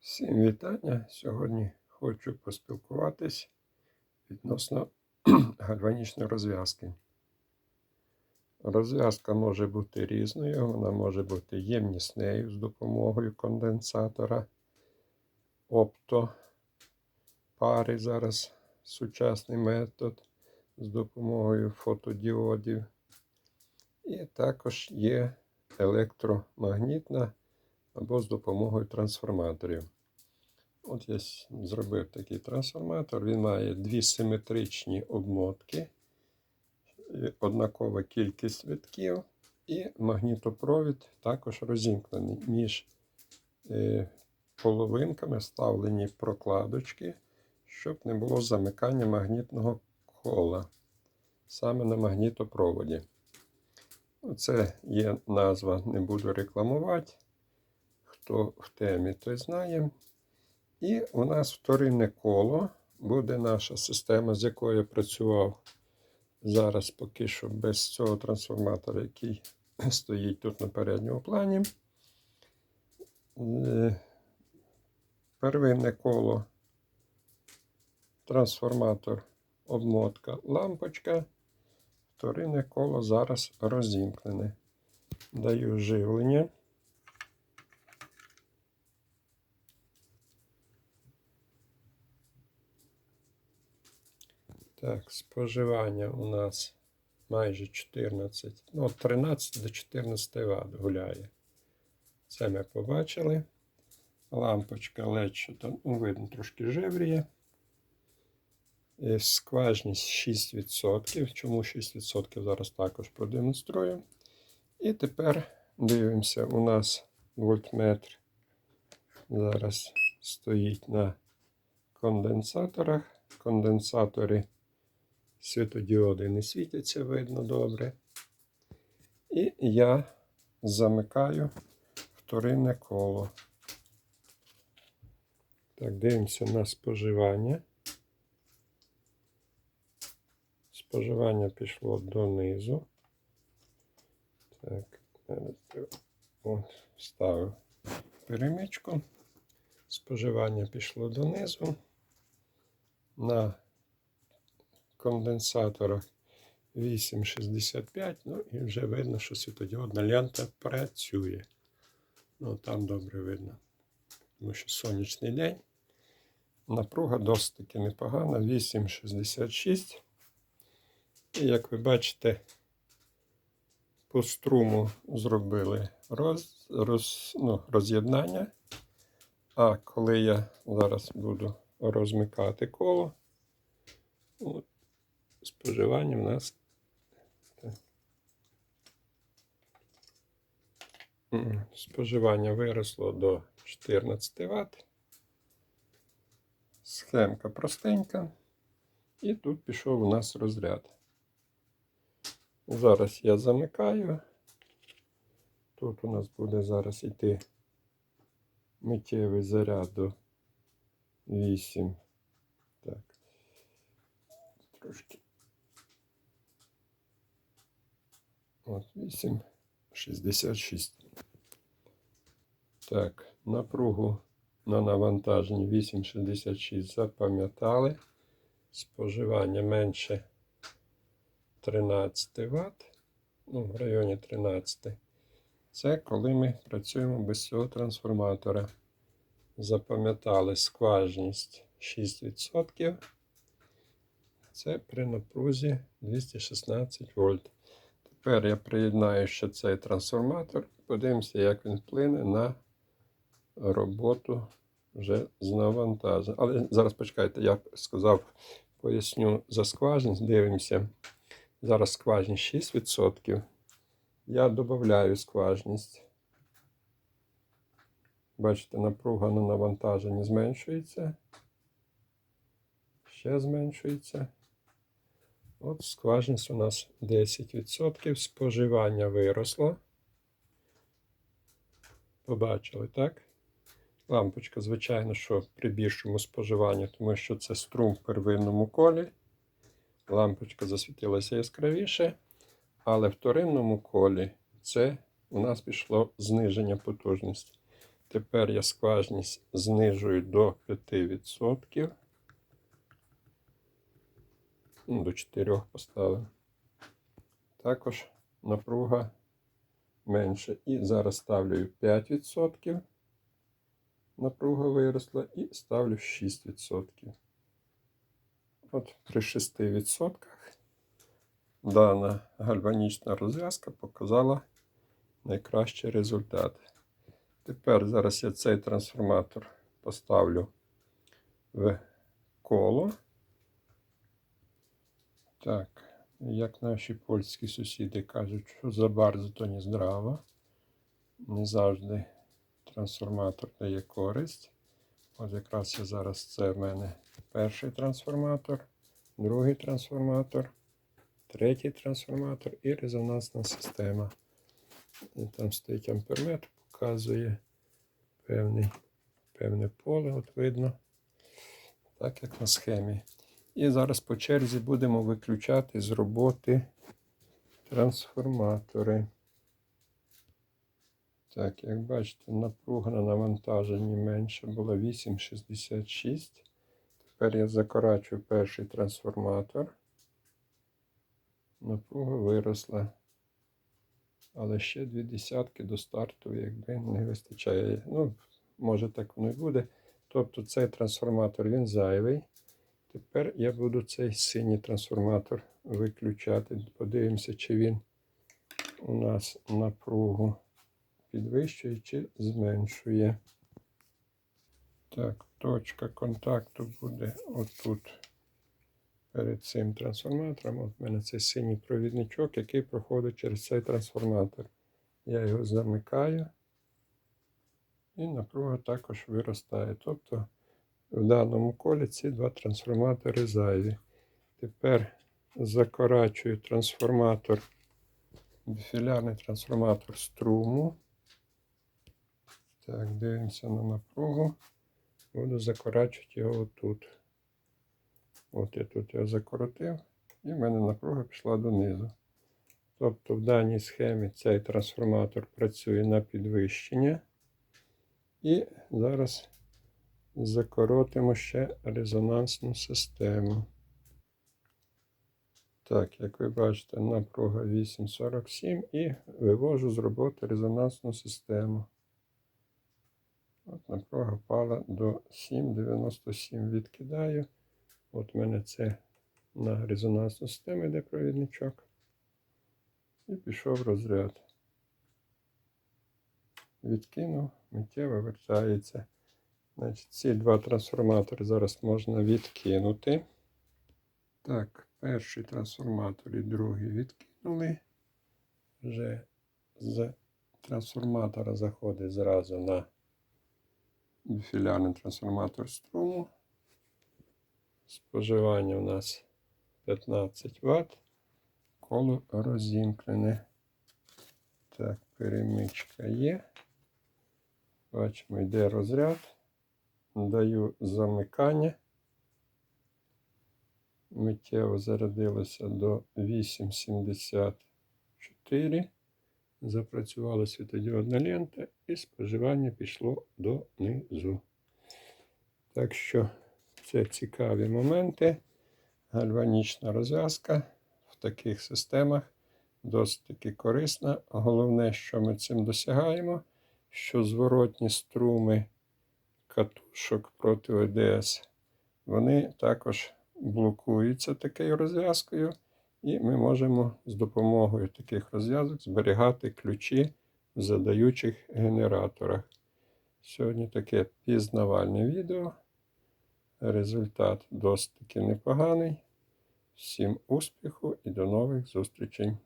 Всім вітання. Сьогодні хочу поспілкуватись відносно гальванічної розв'язки. Розв'язка може бути різною, вона може бути ємніснею з допомогою конденсатора, опто пари зараз сучасний метод з допомогою фотодіодів. І також є електромагнітна або з допомогою трансформаторів. От я зробив такий трансформатор. Він має дві симетричні обмотки, однакова кількість витків, і магнітопровід також розімкнений між е, половинками вставлені прокладочки, щоб не було замикання магнітного кола саме на магнітопроводі. Це є назва, не буду рекламувати. Хто в темі, той знає. І у нас вторинне коло буде наша система, з якою я працював зараз поки що без цього трансформатора, який стоїть тут на передньому плані. Е, Первинне коло, трансформатор, обмотка, лампочка. Вторинне коло зараз розімкнене. Даю живлення. Так, споживання у нас майже 14, ну, 13 до 14 Вт гуляє. Це ми побачили. Лампочка що там ну, видно, трошки жевріє. І Скважність 6%. Чому 6% зараз також продемонструю. І тепер дивимося, у нас вольтметр зараз стоїть на конденсаторах. Конденсатори світодіоди не світяться, видно добре. І я замикаю вторинне коло. Так, дивимося на споживання. Споживання пішло донизу. Так, от, вставив перемичку. Споживання пішло донизу. На конденсаторах 8,65. Ну і вже видно, що світодіодна лента працює. Ну, там добре видно. Тому що сонячний день. Напруга досить таки непогана. 8,66. І як ви бачите, по струму зробили роз, роз, ну, роз'єднання. А коли я зараз буду розмикати коло, от, споживання в нас. Споживання виросло до 14 Вт. Схемка простенька. І тут пішов у нас розряд. Зараз я замикаю. Тут у нас буде зараз йти миттєвий заряд до 8. Так. Трошки. От 8,66. Так, напругу на навантаженні 8,66 запам'ятали. Споживання менше 13 Вт. Ну, в районі 13. Це коли ми працюємо без цього трансформатора. Запам'ятали скважність 6%. Це при напрузі 216 вольт. Тепер я приєднаю ще цей трансформатор. Подивимося, як він вплине на роботу вже з навантаженням. Але зараз почекайте, я сказав, поясню за скважність. Дивимося. Зараз скважність 6%. Я додаю скважність. Бачите, напруга на навантаженні зменшується. Ще зменшується. От скважність у нас 10%. Споживання виросло. Побачили, так? Лампочка, звичайно, що при більшому споживанні, тому що це струм в первинному колі. Лампочка засвітилася яскравіше. Але в вторинному колі це у нас пішло зниження потужності. Тепер я скважність знижую до 5%. Ну, до 4 поставив. Також напруга менше. І зараз ставлю 5%. Напруга виросла і ставлю 6%. От при 6% дана гальванічна розв'язка показала найкращий результат. Тепер зараз я цей трансформатор поставлю в коло. Так, як наші польські сусіди кажуть, що за bardzo то не здраво. Не завжди трансформатор дає користь. От якраз я зараз це в мене перший трансформатор, другий трансформатор, третій трансформатор і резонансна система. І там стоїть амперметр, показує певний, певне поле, от видно, так як на схемі. І зараз по черзі будемо виключати з роботи трансформатори. Так, як бачите, напруга на навантаженні менше була 8,66. Тепер я закорачую перший трансформатор. Напруга виросла. Але ще дві десятки до старту, якби не вистачає. Ну, може так воно і буде. Тобто цей трансформатор він зайвий. Тепер я буду цей синій трансформатор виключати. Подивимося, чи він у нас напругу підвищує чи зменшує. Так, точка контакту буде отут. Перед цим трансформатором. От в мене цей синій провідничок, який проходить через цей трансформатор. Я його замикаю. І напруга також виростає. Тобто в даному колі ці два трансформатори зайві. Тепер закорачую трансформатор, біфілярний трансформатор струму. Так, дивимося на напругу. Буду закорачувати його отут. От я тут його закоротив, і в мене напруга пішла донизу. Тобто в даній схемі цей трансформатор працює на підвищення. І зараз закоротимо ще резонансну систему. Так, як ви бачите, напруга 8,47 і вивожу з роботи резонансну систему. От напруга впала до 7,97. Відкидаю. От у мене це на резонансну систему йде провідничок. І пішов розряд. Відкинув, миттєво вертається. Значить, Ці два трансформатори зараз можна відкинути. Так, перший трансформатор і другий відкинули. Вже з трансформатора заходить зразу на біфілярний трансформатор струму. Споживання у нас 15 Вт. Коло розімкнене. Так, перемичка є. Бачимо, йде розряд. Даю замикання. Миттєво зарядилося до 8,74. Запрацювала світодіодна лента і споживання пішло донизу. Так що це цікаві моменти. Гальванічна розв'язка в таких системах досить таки корисна. Головне, що ми цим досягаємо, що зворотні струми катушок проти ОДС, вони також блокуються такою розв'язкою, і ми можемо з допомогою таких розв'язок зберігати ключі в задаючих генераторах. Сьогодні таке пізнавальне відео. Результат досить таки непоганий. Всім успіху і до нових зустрічей!